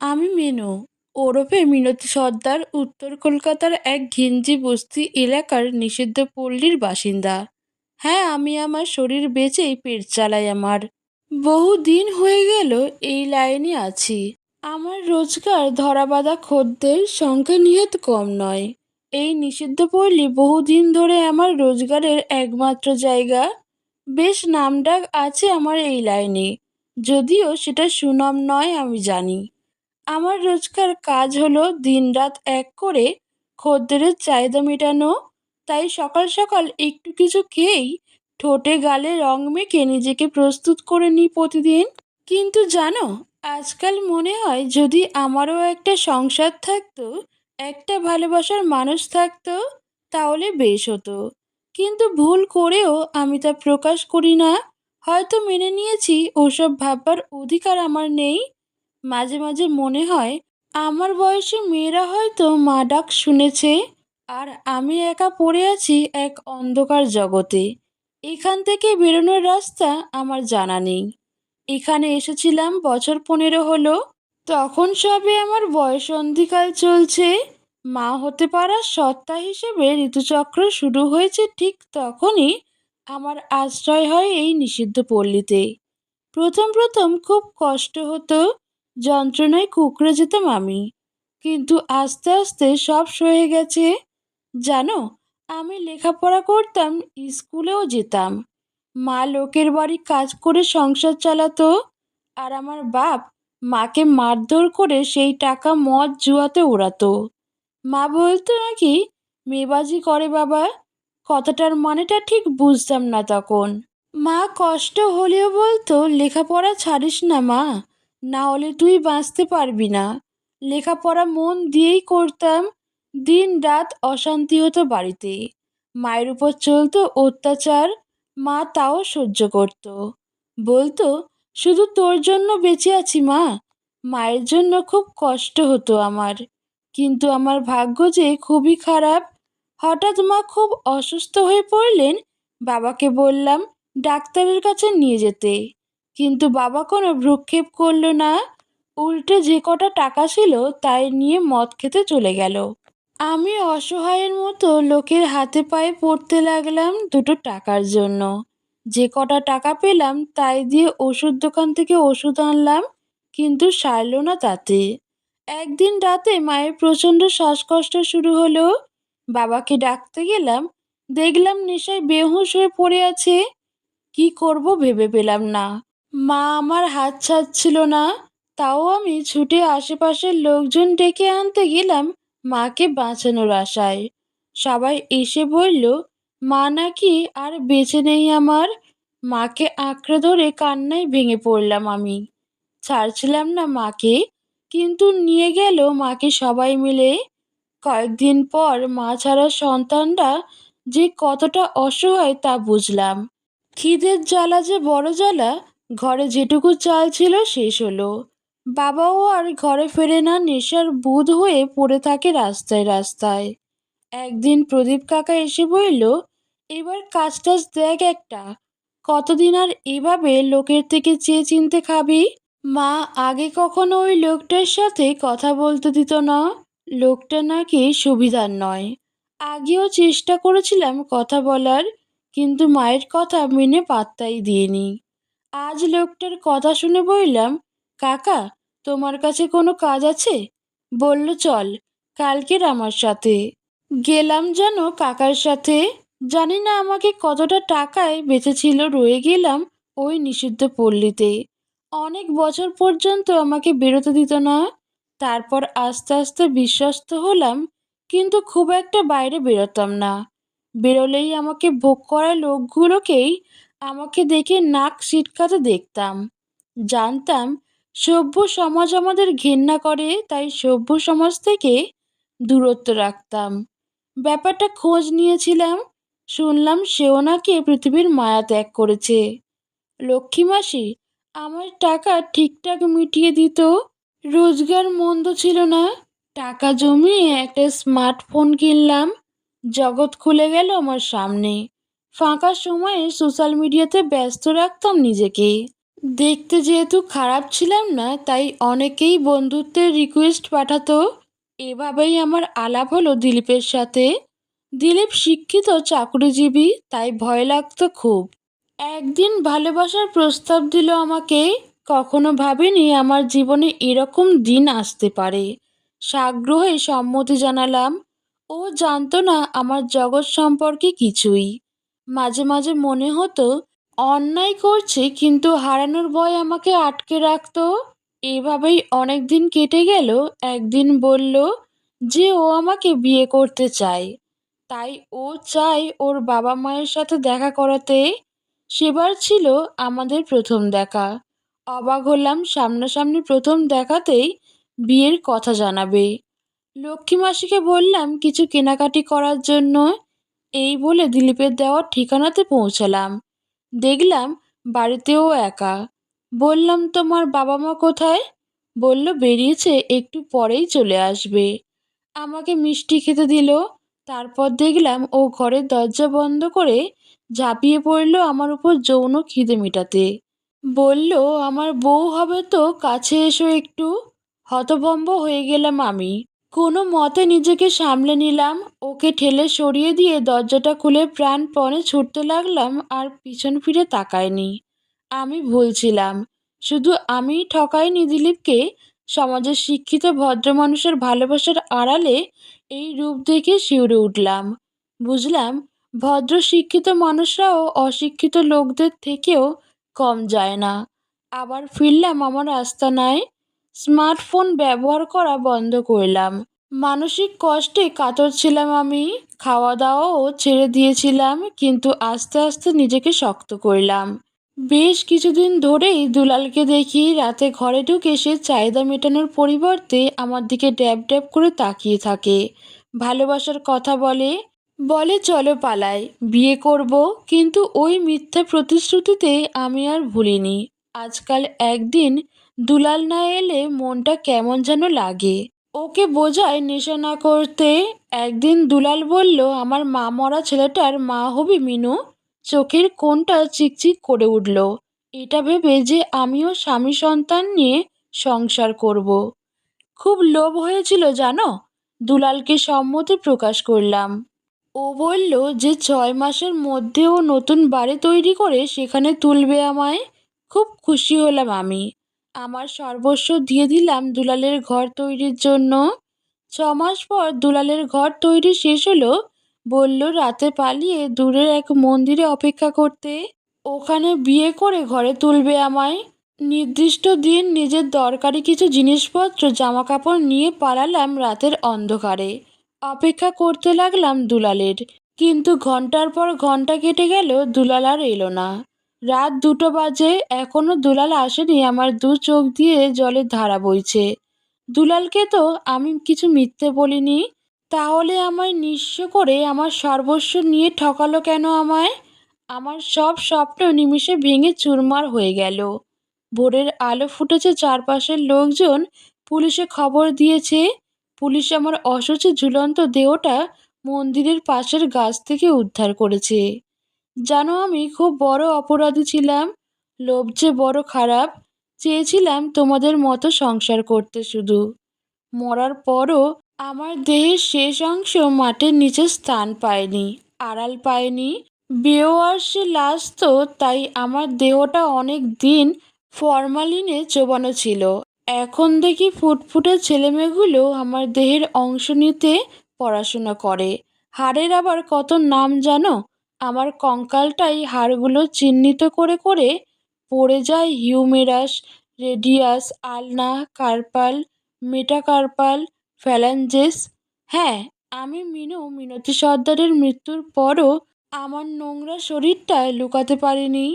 আমি মেনু, ওরফে মিনতি সর্দার, উত্তর কলকাতার এক ঘিঞ্জি বস্তি এলাকার নিষিদ্ধ পল্লীর বাসিন্দা। হ্যাঁ আমি আমার শরীর বেচেই পেট চালাই আমার। বহু দিন হয়ে গেল এই লাইনে আছি। আমার রোজগার ধরাবাঁধা খদ্দের সংখ্যা নিহত কম নয়। এই নিষিদ্ধ পল্লী বহুদিন ধরে আমার রোজগারের একমাত্র জায়গা। বেশ নামডাক আছে আমার এই লাইনে। যদিও সেটা সুনাম নয় আমি জানি। আমার রোজকার কাজ হলো দিনরাত এক করে খদ্দেরের চাহিদা মেটানো। তাই সকাল সকাল একটু কিছু খেয়েই ঠোঁটে গালে রং মেখে নিজেকে প্রস্তুত করে নিই প্রতিদিন। কিন্তু জানো, আজকাল মনে হয় যদি আমারও একটা সংসার থাকতো, একটা ভালোবাসার মানুষ থাকতো, তাহলে বেশ হতো। কিন্তু ভুল করেও আমি তা প্রকাশ করি না। হয়তো মেনে নিয়েছি, ওসব ভাববার অধিকার আমার নেই। মাঝে মাঝে মনে হয়, আমার বয়সী মেয়েরা হয়তো মা ডাক শুনেছে আর আমি একা পড়ে আছি এক অন্ধকার জগতে। এখান থেকে বেরোনোর রাস্তা আমার জানা নেই। এখানে এসেছিলাম বছর পনেরো হলো। তখন সবে আমার বয়স অন্ধিকাল চলছে। মা হতে পারা সত্তা হিসেবে ঋতুচক্র শুরু হয়েছে ঠিক তখনই আমার আশ্রয় হয় এই নিষিদ্ধ পল্লীতে। প্রথম প্রথম খুব কষ্ট হতো যন্ত্রণায় কুকড়ে যেতাম আমি। কিন্তু আস্তে আস্তে সব সয়ে গেছে। জানো, আমি লেখাপড়া করতাম, স্কুলেও যেতাম। মা লোকের বাড়ি কাজ করে সংসার চালাতো আর আমার বাপ মাকে মারধর করে সেই টাকা মদ জুয়াতে ওড়াতো। মা বলতো নাকি মেবাজি করে বাবা, কথাটার মানেটা ঠিক বুঝতাম না তখন। মা কষ্ট হলেও বলতো, লেখাপড়া ছাড়িস না মা। না হলে তুই বাঁচতে পারবি না। লেখাপড়া মন দিয়েই করতাম, দিন রাত অশান্তি হতো বাড়িতে। মায়ের উপর চলতো অত্যাচার, মা তাও সহ্য করত। বলতো, শুধু তোর জন্য বেঁচে আছি মা। মায়ের জন্য খুব কষ্ট হতো আমার। কিন্তু আমার ভাগ্য যে খুবই খারাপ, হঠাৎ মা খুব অসুস্থ হয়ে পড়লেন, বাবাকে বললাম ডাক্তারের কাছে নিয়ে যেতে। কিন্তু বাবা কোনো ভ্রুক্ষেপ করল না। উল্টে যে কটা টাকা ছিল তাই নিয়ে মদ খেতে চলে গেল। আমি অসহায়ের মতো লোকের হাতে পায়ে পড়তে লাগলাম দুটো টাকার জন্য। যে কটা টাকা পেলাম তাই দিয়ে ওষুধ দোকান থেকে ওষুধ আনলাম, কিন্তু সারল না তাতে। একদিন রাতে মায়ের প্রচণ্ড শ্বাসকষ্ট শুরু হলো। বাবাকে ডাকতে গেলাম, দেখলাম নেশায় বেহুশ হয়ে পড়ে আছে। কি করব ভেবে পেলাম না। মা আমার হাত ছাড়ছিল না। তাও আমি ছুটে আশেপাশের লোকজন ডেকে আনতে গেলাম মাকে বাঁচানোর আশায়। সবাই এসে বলল, মা নাকি আর বেঁচে নেই আমার? মাকে আঁকড়ে ধরে কান্নায় ভেঙে পড়লাম আমি। ছাড়ছিলাম না মাকে, কিন্তু নিয়ে গেল মাকে সবাই মিলে। কয়েকদিন পর মা ছাড়া সন্তানরা যে কতটা অসহায় তা বুঝলাম। খিদের জ্বালা যে বড় জ্বালা ঘরে যেটুকু চাল ছিল শেষ হলো। বাবাও আর ঘরে ফেরে না নেশার বুধ হয়ে পড়ে থাকে রাস্তায় রাস্তায়। একদিন প্রদীপ কাকা এসে বলল, এবার কাজ টাজ দেখ একটা। কতদিন আর এভাবে লোকের থেকে চেয়ে চিনতে খাবি? মা, আগে কখনো ওই লোকটার সাথে কথা বলতে দিত না? লোকটা নাকি সুবিধার নয়। আগেও চেষ্টা করেছিলাম কথা বলার, কিন্তু মায়ের কথা মেনে পাত্তাই দিইনি। আজ লোকটার কথা শুনে বললাম, কাকা, তোমার কাছে কোনো কাজ আছে? বলল, চল, কালকের আমার সাথে। গেলাম যেন কাকার সাথে। জানি না আমাকে কতটা টাকায় বেঁচেছিল, রয়ে গেলাম ওই নিষিদ্ধ পল্লীতে। অনেক বছর পর্যন্ত আমাকে বেরোতে দিত না। তারপর আস্তে আস্তে বিশ্বস্ত হলাম, কিন্তু খুব একটা বাইরে বেরোতাম না। বেরোলেই আমাকে ভোগ করা লোকগুলোকেই আমাকে দেখে নাক সিটকাতে দেখতাম। জানতাম, সভ্য সমাজ আমাদের ঘেন্না করে, তাই সভ্য সমাজ থেকে দূরত্ব রাখতাম। ব্যাপারটা খোঁজ নিয়েছিলাম, শুনলাম সেও নাকি পৃথিবীর মায়া ত্যাগ করেছে। লক্ষ্মী মাসি, আমার টাকা ঠিকঠাক মিটিয়ে দিত, রোজগার মন্দ ছিল না। টাকা জমিয়ে একটা স্মার্টফোন কিনলাম, জগৎ খুলে গেল আমার সামনে। ফাঁকা সময়ে সোশ্যাল মিডিয়াতে ব্যস্ত রাখতাম নিজেকে। দেখতে যেহেতু খারাপ ছিলাম না, তাই অনেকেই বন্ধুত্বের রিকোয়েস্ট পাঠাতো। এভাবেই আমার আলাপ হলো দিলীপের সাথে। দিলীপ শিক্ষিত, চাকরিজীবী, তাই ভয় লাগতো খুব। একদিন ভালোবাসার প্রস্তাব দিল আমাকে, কখনো ভাবিনি আমার জীবনে এরকম দিন আসতে পারে। সাগ্রহে সম্মতি জানালাম, ও জানতো না আমার জগৎ সম্পর্কে কিছুই। মাঝে মাঝে মনে হতো, অন্যায় করছে কিন্তু হারানোর ভয় আমাকে আটকে রাখতো। এভাবেই অনেক দিন কেটে গেল, একদিন বলল যে ও আমাকে বিয়ে করতে চায়। তাই ও চায় ওর বাবা মায়ের সাথে দেখা করাতে। সেবার ছিল আমাদের প্রথম দেখা। অবাক হলাম সামনাসামনি প্রথম দেখাতেই বিয়ের কথা জানাবে। লক্ষ্মী মাসিকে বললাম কিছু কেনাকাটি করার জন্য। এই বলে দিলীপের দেওয়া ঠিকানাতে পৌঁছালাম। দেখলাম বাড়িতেও একা। বললাম, তোমার বাবা মা কোথায়? বলল, বেরিয়েছে, একটু পরেই চলে আসবে। আমাকে মিষ্টি খেতে দিল। তারপর দেখলাম ও ঘরের দরজা বন্ধ করে ঝাঁপিয়ে পড়ল আমার উপর যৌন খিদে মেটাতে। বলল, আমার বউ হবে তো, কাছে এসো একটু। হতভম্ব হয়ে গেলাম আমি। কোনো মতে নিজেকে সামলে নিলাম, ওকে ঠেলে সরিয়ে দিয়ে দরজাটা খুলে প্রাণপণে ছুটতে লাগলাম আর পিছন ফিরে তাকায়নি। আমি ভুলছিলাম শুধু আমি ঠকাইনি দিলীপকে। সমাজের শিক্ষিত ভদ্র মানুষের ভালোবাসার আড়ালে এই রূপ দেখে শিউরে উঠলাম। বুঝলাম, ভদ্র শিক্ষিত মানুষরাও অশিক্ষিত লোকদের থেকেও কম যায় না। আবার ফিরলাম আমার আস্তানায়। স্মার্টফোন ব্যবহার করা বন্ধ করলাম। মানসিক কষ্টে কাতর ছিলাম আমি। খাওয়া দাওয়াও ছেড়ে দিয়েছিলাম, কিন্তু আস্তে আস্তে নিজেকে শক্ত করলাম। বেশ কিছুদিন ধরেই দুলালকে দেখি রাতে ঘরে ঢুকে সে চাহিদা মেটানোর পরিবর্তে আমার দিকে ড্যাব ড্যাব করে তাকিয়ে থাকে। ভালোবাসার কথা বলে বলে চলো পালাই, বিয়ে করব। কিন্তু ওই মিথ্যা প্রতিশ্রুতিতে আমি আর ভুলিনি। আজকাল একদিন দুলাল না এলে মনটা কেমন যেন লাগে। ওকে বোঝায় নেশা না করতে একদিন দুলাল বলল, আমার মা মরা ছেলেটার মা হবি মিনু। চোখের কোনটা চিকচিক করে উঠল। এটা ভেবে যে আমিও স্বামী সন্তান নিয়ে সংসার করব। খুব লোভ হয়েছিল, জানো? দুলালকে সম্মতি প্রকাশ করলাম। ও বলল যে ছয় মাসের মধ্যে ও নতুন বাড়ি তৈরি করে সেখানে তুলবে আমায়। খুব খুশি হলাম আমি। আমার সর্বস্ব দিয়ে দিলাম দুলালের ঘর তৈরির জন্য। ছ মাস পর দুলালের ঘর তৈরি শেষ হলো, বলল রাতে পালিয়ে দূরের এক মন্দিরে অপেক্ষা করতে। ওখানে বিয়ে করে ঘরে তুলবে আমায়। নির্দিষ্ট দিন নিজের দরকারি কিছু জিনিসপত্র জামা কাপড় নিয়ে পালালাম রাতের অন্ধকারে। অপেক্ষা করতে লাগলাম দুলালের। কিন্তু ঘণ্টার পর ঘণ্টা কেটে গেল, দুলাল আর এলো না। রাত দুটো বাজে, এখনও দুলাল আসেনি, আমার দু চোখ দিয়ে জলের ধারা বইছে। দুলালকে তো আমি কিছু মিথ্যে বলিনি, তাহলে আমায় নিঃস্ব করে আমার সর্বস্ব নিয়ে ঠকালো কেন আমায়? আমার সব স্বপ্ন নিমিষে ভেঙে চুরমার হয়ে গেল। ভোরের আলো ফুটেছে চারপাশের লোকজন, পুলিশে খবর দিয়েছে। পুলিশ আমার অসুচি ঝুলন্ত দেহটা মন্দিরের পাশের গাছ থেকে উদ্ধার করেছে। জানো আমি খুব বড় অপরাধী ছিলাম, লোভ যে বড় খারাপ, চেয়েছিলাম তোমাদের মতো সংসার করতে শুধু। মরার পরও আমার দেহের শেষ অংশ মাটির নিচে স্থান পায়নি, আড়াল পায়নি বেওয়ার্সে লাশ তো, তাই আমার দেহটা অনেক দিন ফরমালিনে চোবানো ছিল। এখন দেখি ফুটফুটে ছেলেমেয়েগুলো আমার দেহের অংশ নিতে পড়াশোনা করে। হাড়ের আবার কত নাম জানো? আমার কঙ্কালটাই হাড়গুলো চিহ্নিত করে করে পড়ে যায় humerus, radius, ulna, carpal, metacarpal, phalanges. হ্যাঁ আমি মিনু মিনতি সর্দারের মৃত্যুর পরও আমার নোংরা শরীরটা লুকাতে পারিনি।